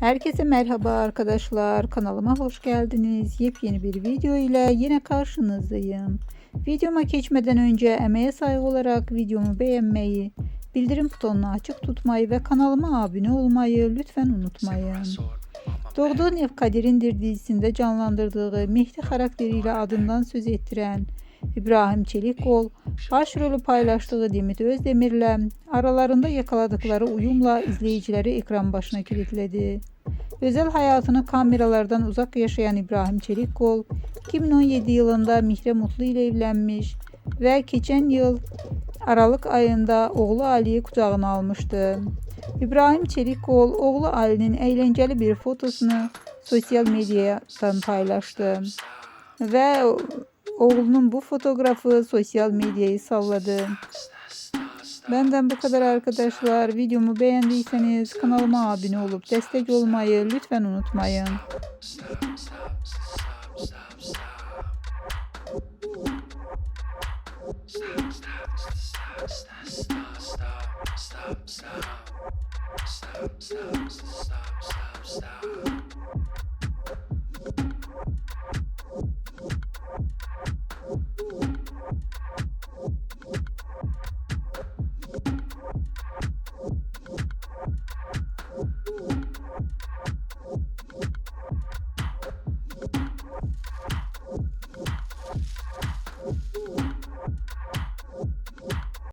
Herkese merhaba arkadaşlar. Kanalıma hoş geldiniz. Yepyeni bir video ile yine karşınızdayım. Videoma geçmeden önce emeğe saygı olarak videomu beğenmeyi, bildirim butonunu açık tutmayı ve kanalıma abone olmayı lütfen unutmayın. Doğduğun Ev Kadir'indir dizisinde canlandırdığı Mehdi karakteriyle adından söz ettiren İbrahim Çelikkol, başrolü paylaştığı Demet Özdemir'le aralarında yakaladıkları uyumla izleyicileri ekran başına kilitledi. Özel hayatını kameralardan uzak yaşayan İbrahim Çelikkol, 2017 yılında Mihre Mutlu ile evlenmiş ve geçen yıl Aralık ayında oğlu Ali'yi kucağına almıştı. İbrahim Çelikkol, oğlu Ali'nin eğlenceli bir fotosunu sosyal medyadan paylaştı. Ve oğlunun bu fotoğrafı sosyal medyayı salladı. Benden bu kadar arkadaşlar. Videomu beğendiyseniz kanalıma abone olup destek olmayı lütfen unutmayın.